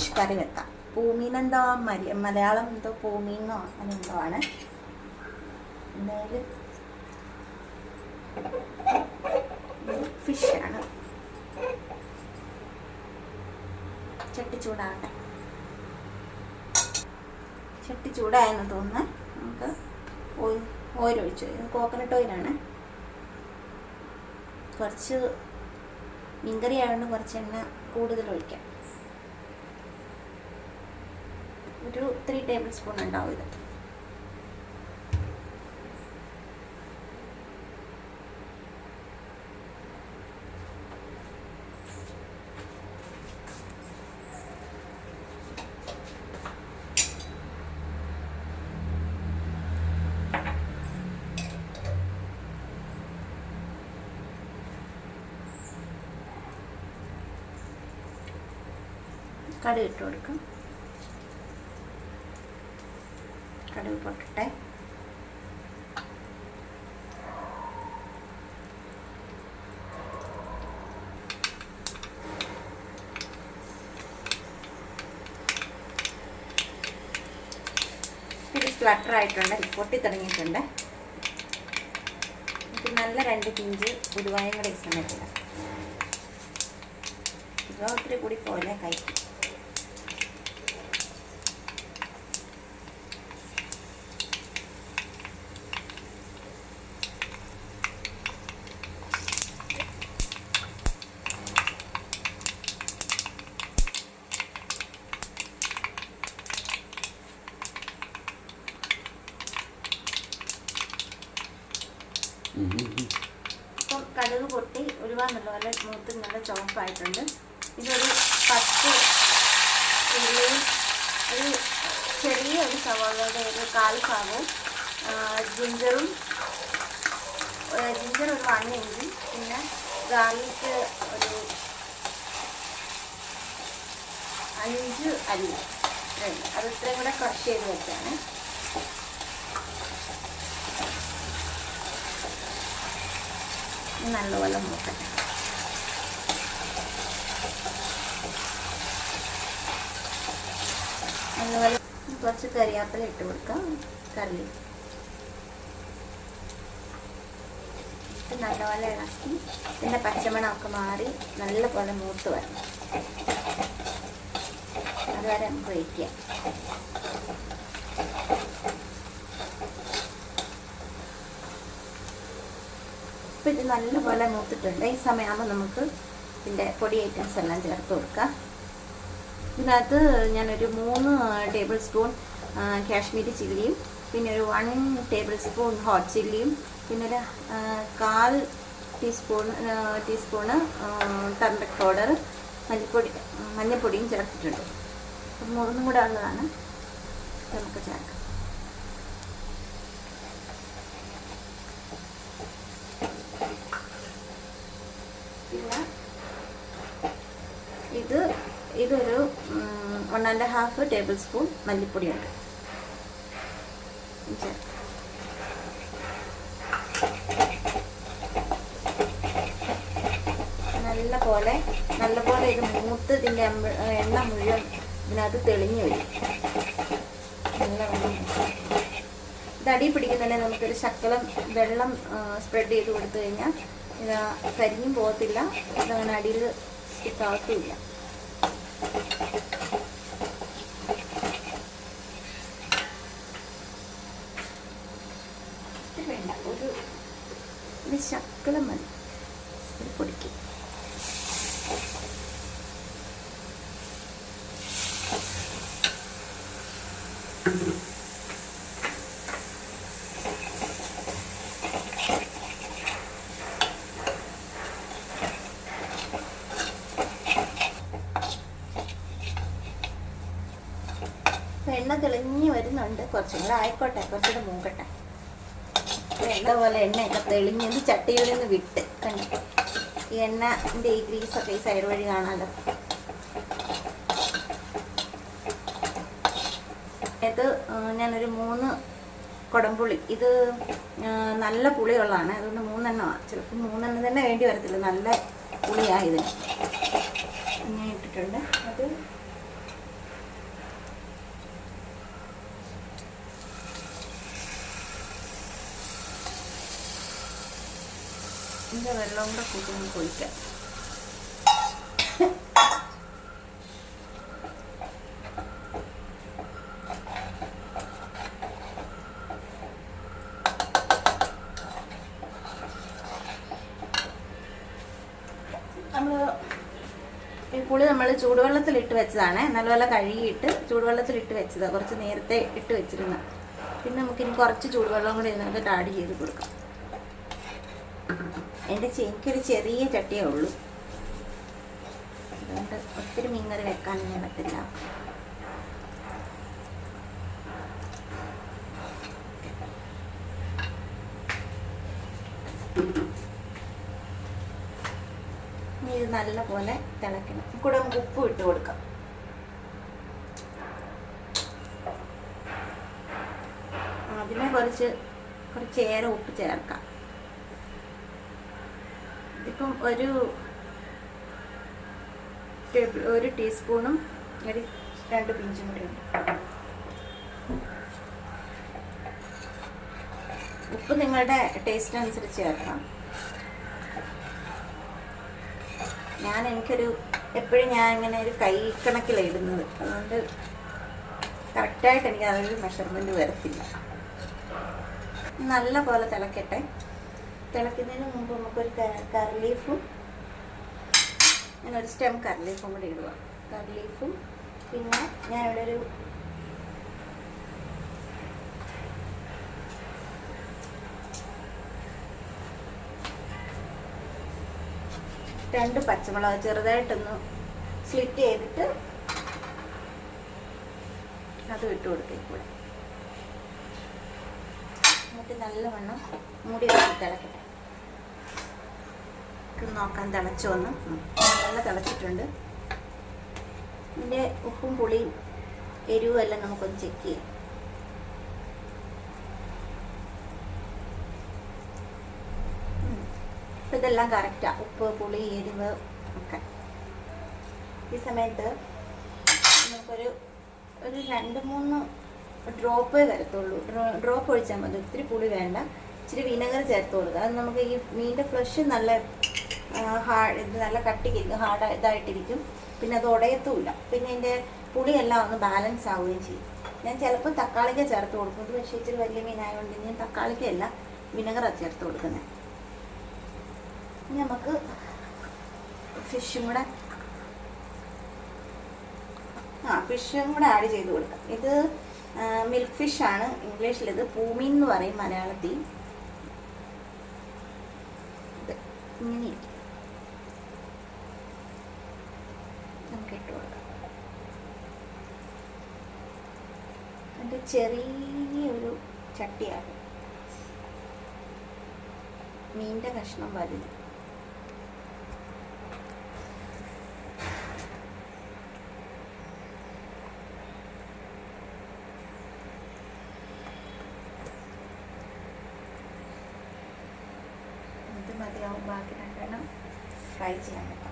Fish curry വെക്കാം പൂമീൻ എന്തോ മല മലയാളം എന്തോ പൂമീനോ അങ്ങനെ എന്തോ ആണ്. എന്തായാലും ഫിഷാണ് ചട്ടി ചൂടാകട്ടെ. ചട്ടി ചൂടായെന്ന് തോന്നുന്നു. നമുക്ക് ഓയിൽ ഓയിൽ ഒഴിച്ചു. കോക്കനട്ട് ഓയിലാണ് കുറച്ച് മീൻകറി ആയതുകൊണ്ട് കുറച്ച് എണ്ണ കൂടുതൽ ഒഴിക്കാം. ഒരു ത്രീ ടേബിൾ സ്പൂൺ ഉണ്ടാവും ഇത്. കടുക് ഇട്ട് കൊടുക്കും. കടുക് പൊട്ടട്ടെ ഇത് ഫ്ലട്ടർ പൊട്ടി തുടങ്ങിയിട്ടുണ്ട്. ഇത് നല്ല രണ്ട് പിഞ്ച് ഉരുവായും കൂടെ സമയത്തില്ല ഒത്തിരി കൂടി പോലെ കഴിക്കും ഇപ്പം കടുക് പൊട്ടി ഒരുപാട് നല്ല മൂത്ത് നല്ല ചുവപ്പായിട്ടുണ്ട് ഇതൊരു പത്ത് ഉള്ളിയും ഒരു ചെറിയ ഒരു സവാളയുടെ ഒരു കാൽ ഭാഗവും ജിഞ്ചറും ജിഞ്ചർ ഒരു വൺ ഇഞ്ചും പിന്നെ ഗാർലിക്ക് ഒരു അഞ്ച് അല്ല. അത് ഇത്രയും കൂടെ ക്രഷ് ചെയ്ത് വെച്ചാണ് നല്ലപോലെ മൂക്കട്ടെ. നല്ലപോലെ കുറച്ച് കറിവേപ്പില ഇട്ട് കൊടുക്കാം. കറി. നല്ലപോലെ ഇളക്കി ഇതിന്റെ പച്ചമണമൊക്കെ മാറി നല്ലപോലെ മൂത്ത് വരണം. അതുവരെ നമുക്ക് വെയിറ്റ് ഇപ്പം ഇത് നല്ലപോലെ മൂത്തിട്ടുണ്ട്. ഈ സമയമാകുമ്പോൾ നമുക്ക് ഇതിന്റെ പൊടി ഐറ്റംസ് എല്ലാം ചേർത്ത് കൊടുക്കാം. ഇതിനകത്ത് ഞാനൊരു മൂന്ന് ടേബിൾ സ്പൂൺ കാശ്മീരി ചില്ലിയും പിന്നെ ഒരു വൺ ടേബിൾ സ്പൂൺ ഹോട്ട് ചില്ലിയും പിന്നെ ഒരു കാൽ ടീസ്പൂൺ ടീസ്പൂണ് ടർമറിക് പൗഡർ മല്ലിപ്പൊടി മഞ്ഞൾപ്പൊടിയും ചേർത്തിട്ടുണ്ട്. മൂന്നും കൂടെ ഉള്ളതാണ്. നമുക്ക് ചേർക്കാം പിന്നെ ഇത് ഇതൊരു ആൻഡ് ഹാഫ് ടേബിൾ സ്പൂൺ മല്ലിപ്പൊടിയുണ്ട്. നല്ല പോലെ നല്ല പോലെ ഇത് മൂത്ത് ഇതിന്റെ എണ്ണ മുഴുവൻ ഇതിനകത്ത് തെളിഞ്ഞു വരും. നല്ല ഇത് പിടിക്കുന്നതിനെ നമുക്കൊരു ശക്കലം വെള്ളം സ്പ്രെഡ് ചെയ്ത് കൊടുത്തു കഴിഞ്ഞാൽ ഇത് കരിഞ്ഞും പോകത്തില്ല. ഇതങ്ങനെ അടിയിൽ സ്റ്റിക്കാകത്തുമില്ല ഇത് വേണ്ട ഒരു ഒരു ശക്കലം മതി പൊടിക്ക് എണ്ണ തെളിഞ്ഞ് വരുന്നുണ്ട്. കുറച്ചും കൂടെ ആയിക്കോട്ടെ കുറച്ചുകൂടെ മൂക്കട്ടെ. അപ്പൊ എണ്ണ പോലെ എണ്ണയൊക്കെ തെളിഞ്ഞ് ചട്ടിയിൽ നിന്ന് വിട്ട് കണ്ടു ഈ എണ്ണന്റെ ഈ ഗ്രീസൊക്കെ ഈ സൈഡ് വഴി കാണാമല്ലോ ഇത് ഞാനൊരു മൂന്ന് കുടംപുളി. ഇത് നല്ല പുളിയുള്ളതാണ്. അതുകൊണ്ട് മൂന്നെണ്ണമാണ് ചിലപ്പോൾ മൂന്നെണ്ണം തന്നെ വേണ്ടി വരത്തില്ല. നല്ല പുളിയാണ് ഇതിന്. ഇങ്ങനെ ഇട്ടിട്ടുണ്ട്. അത് ഇതിന്റെ വെള്ളം കൂടെ കൂട്ടി നമുക്ക് ഒഴിക്കാം നമ്മൾ ഈ പുളി നമ്മൾ ചൂടുവെള്ളത്തിലിട്ട് വെച്ചതാണ്. നല്ലപോലെ കഴുകിയിട്ട് ചൂടുവെള്ളത്തിലിട്ട് വെച്ചതാണ് കുറച്ച് നേരത്തെ ഇട്ട് വെച്ചിരുന്നു. പിന്നെ നമുക്കിനി കുറച്ച് ചൂടുവെള്ളം കൂടി ഇതിനകത്ത് ആഡ് ചെയ്ത് കൊടുക്കാം. എന്റെ എനിക്കൊരു ചെറിയ ചട്ടിയേ ഉള്ളൂ. അതുകൊണ്ട് ഒത്തിരി മീൻകറി വെക്കാനൊന്നും പറ്റില്ല. ഇനി ഇത് നല്ലപോലെ തിളക്കണം കൂടെ നമുക്ക് ഉപ്പ് ഇട്ട് കൊടുക്കാം. ആദ്യമേ കുറച്ച് കുറച്ച് ഏറെ ഉപ്പ് ചേർക്കാം. ഇതിപ്പം ഒരു ടേബിൾ ഒരു ടീസ്പൂണും ഒരു രണ്ട് പിഞ്ചും കൂടി ഉണ്ട്. ഉപ്പ് നിങ്ങളുടെ ടേസ്റ്റ് അനുസരിച്ച് ചേർക്കണം. ഞാൻ എനിക്കൊരു എപ്പോഴും ഞാൻ ഇങ്ങനെ ഒരു കൈ കണക്കിലാണ് ഇടുന്നത്. അതുകൊണ്ട് കറക്റ്റായിട്ട് എനിക്ക് അതൊരു മെഷർമെന്റ് വരത്തില്ല. നല്ല പോലെ തിളക്കട്ടെ. തിളക്കുന്നതിന് മുമ്പ് നമുക്കൊരു കറിലീഫും ഞാനൊരു സ്റ്റെം കറിലീഫും കൂടി ഇടുക കറിലീഫും പിന്നെ ഞാനിവിടെ ഒരു രണ്ട് പച്ചമുളക് ചെറുതായിട്ടൊന്ന് സ്ലിറ്റ് ചെയ്തിട്ട് അത് ഇട്ട് കൊടുക്കും കൂടെ. എന്നിട്ട് നല്ലവണ്ണം മൂടി വെച്ച് തിളക്കട്ടെ. ഇത് നോക്കാൻ തിളച്ചു വന്ന് നല്ല തിളച്ചിട്ടുണ്ട്. ഇതിന്റെ ഉപ്പും പുളിയും എരിവും എല്ലാം നമുക്കൊന്ന് ചെക്ക് ചെയ്യാം. അപ്പം ഇതെല്ലാം കറക്റ്റാണ് ഉപ്പ് പുളി എരിവ് ഒക്കെ. ഈ സമയത്ത് നമുക്കൊരു ഒരു രണ്ട് മൂന്ന് ഡ്രോപ്പേ വരത്തുള്ളൂ. ഡ്രോപ്പ് ഒഴിച്ചാൽ മതി. ഒത്തിരി പുളി വേണ്ട. ഇച്ചിരി വിനെഗർ ചേർത്ത് കൊടുക്കുക. അത് നമുക്ക് ഈ മീനിന്റെ ഫ്ലഷ് നല്ല ഹാർഡ് നല്ല കട്ടിക്കിരിക്കും ഹാർഡ് ഇതായിട്ടിരിക്കും. പിന്നെ അത് ഉടയത്തുമില്ല. പിന്നെ അതിന്റെ പുളിയെല്ലാം ഒന്ന് ബാലൻസ് ആവുകയും ചെയ്യും. ഞാൻ ചിലപ്പോൾ തക്കാളിക്ക ചേർത്ത് കൊടുക്കും. ഇത് പക്ഷേ ഇച്ചിരി വലിയ മീനായതുകൊണ്ട് ഞാൻ തക്കാളിക്കല്ല വിനെഗറാണ് ചേർത്ത് കൊടുക്കുന്നത് നമുക്ക് ഫിഷും കൂടെ ആ ഫിഷും കൂടെ ആഡ് ചെയ്ത് കൊടുക്കാം. ഇത് മിൽക്ക് ഫിഷാണ് ഇത് പൂമീൻ എന്ന് പറയും മലയാളത്തിൽ. ഇങ്ങനെയായിരിക്കും. ചെറിയൊരു ചട്ടിയാണ് മീൻ്റെ കഷ്ണം വലുത് ഇത് മതിയാവും ബാക്കി രണ്ടെണ്ണം ഫ്രൈ ചെയ്യാൻ വെക്കാം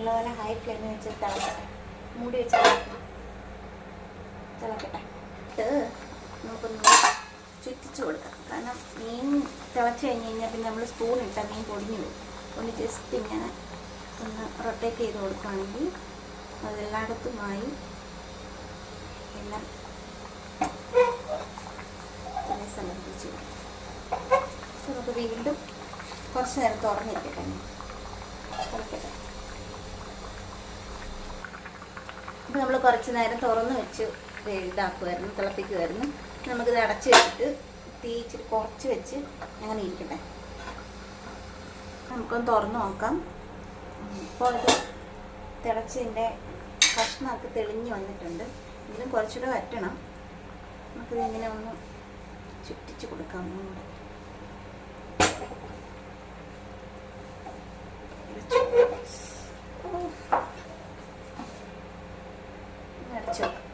നല്ലപോലെ ഹൈ ഫ്ലെയിമിൽ വെച്ച് തിളക്കട്ടെ മൂടി വെച്ച്. തിളക്കട്ടെ ഇത് നമുക്കൊന്ന് ചുറ്റിച്ച് കൊടുക്കാം കാരണം മീൻ തിളച്ച് കഴിഞ്ഞ് കഴിഞ്ഞാൽ പിന്നെ നമ്മൾ സ്പൂൺ ഇട്ടാൽ മീൻ പൊടിഞ്ഞു പോകും ഒന്ന് ജസ്റ്റ് ഇങ്ങനെ ഒന്ന് റൊട്ടേറ്റ് ചെയ്ത് കൊടുക്കുകയാണെങ്കിൽ അതെല്ലായിടത്തുമായി എല്ലാം തന്നെ. അപ്പോൾ നമുക്ക് വീണ്ടും കുറച്ച് നേരം തുറന്നിരിക്കട്ടെ. തുറക്കട്ടെ അപ്പോൾ നമ്മൾ കുറച്ച് നേരം തുറന്ന് വെച്ച് ഇതാക്കുമായിരുന്നു തിളപ്പിക്കുമായിരുന്നു നമുക്കിത് അടച്ച് വെച്ചിട്ട് തീ ഇച്ചിരി കുറച്ച് വെച്ച് അങ്ങനെ ഇരിക്കട്ടെ. നമുക്കൊന്ന് തുറന്ന് നോക്കാം. ഇപ്പോൾ ഇത് തിളച്ചതിന്റെ കഷ്ണമൊക്കെ തെളിഞ്ഞ് വന്നിട്ടുണ്ട്. ഇതിലും കുറച്ചുകൂടെ വറ്റണം. നമുക്കിതിങ്ങനെ ഒന്ന് ചുറ്റിച്ച് കൊടുക്കാം ഒന്നുകൂടെ ഒന്ന് അടച്ച് വെക്കാം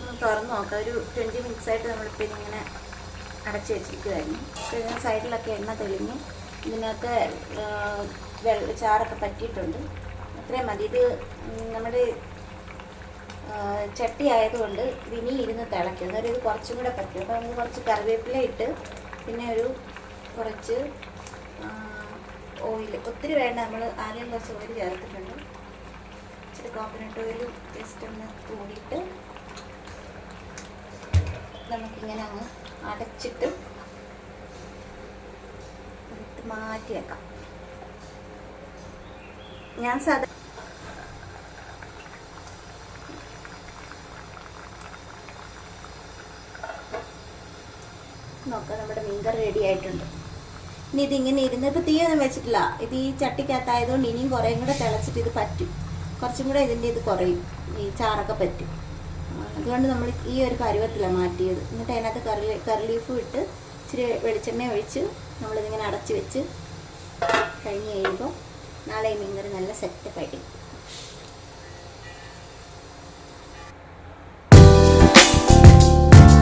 ഒന്ന് തുറന്ന് നോക്കാം ഒരു ട്വന്റി മിനിറ്റ്സ് ആയിട്ട് നമ്മളിപ്പോൾ ഇതിങ്ങനെ അടച്ച് വെച്ചിരിക്കുമായിരുന്നു അപ്പോൾ ഇതിന് സൈഡിലൊക്കെ എണ്ണ തെളിഞ്ഞ്. ഇതിനകത്ത് ആ, വെള്ള ചാറൊക്കെ പറ്റിയിട്ടുണ്ട്. അത്രയും മതി. ഇത് നമ്മുടെ ചട്ടി ആയതുകൊണ്ട് ഇനി ഇരുന്ന് തിളയ്ക്കും. അന്നേരം ഇത് കുറച്ചും കൂടെ പറ്റും. അപ്പോൾ നമുക്ക് കുറച്ച് കറിവേപ്പില ഇട്ട് പിന്നെ ഒരു കുറച്ച് ഓയിൽ ഒത്തിരി വേണ്ട. നമ്മൾ ആദ്യം കുറച്ച് ഓയിൽ ചേർത്തിട്ടുണ്ട്. ഇച്ചിരി കോക്കനട്ട് ഓയിൽ ജസ്റ്റ് ഒന്ന് കൂടിയിട്ട് നമുക്കിങ്ങനെ അങ്ങ് അടച്ചിട്ട് മാറ്റി വെക്കാം. ഞാൻ സാധാ നോക്കാം നമ്മുടെ മീൻകറി റെഡി ആയിട്ടുണ്ട്. ഇനി ഇതിങ്ങനെ ഇരുന്ന് ഇപ്പം തീയൊന്നും വെച്ചിട്ടില്ല. ഇത് ഈ ചട്ടിക്കകത്തായതുകൊണ്ട് ഇനിയും കുറേയും കൂടെ തിളച്ചിട്ട് ഇത് പറ്റും. കുറച്ചും കൂടെ ഇതിന്റെ ഇത് കുറയും. ഈ ചാറൊക്കെ പറ്റും. അതുകൊണ്ട് നമ്മൾ ഈ ഒരു പരുവത്തിലാണ് മാറ്റിയത്. എന്നിട്ട് അതിനകത്ത് കറി കറിലീഫും ഇട്ട് ഇച്ചിരി വെളിച്ചെണ്ണ ഒഴിച്ച് നമ്മളിതിങ്ങനെ അടച്ച് വെച്ച് കഴിഞ്ഞ് കഴിയുമ്പോൾ നാളെ ഈ മീൻകറി നല്ല സെറ്റപ്പ് ആയിട്ട്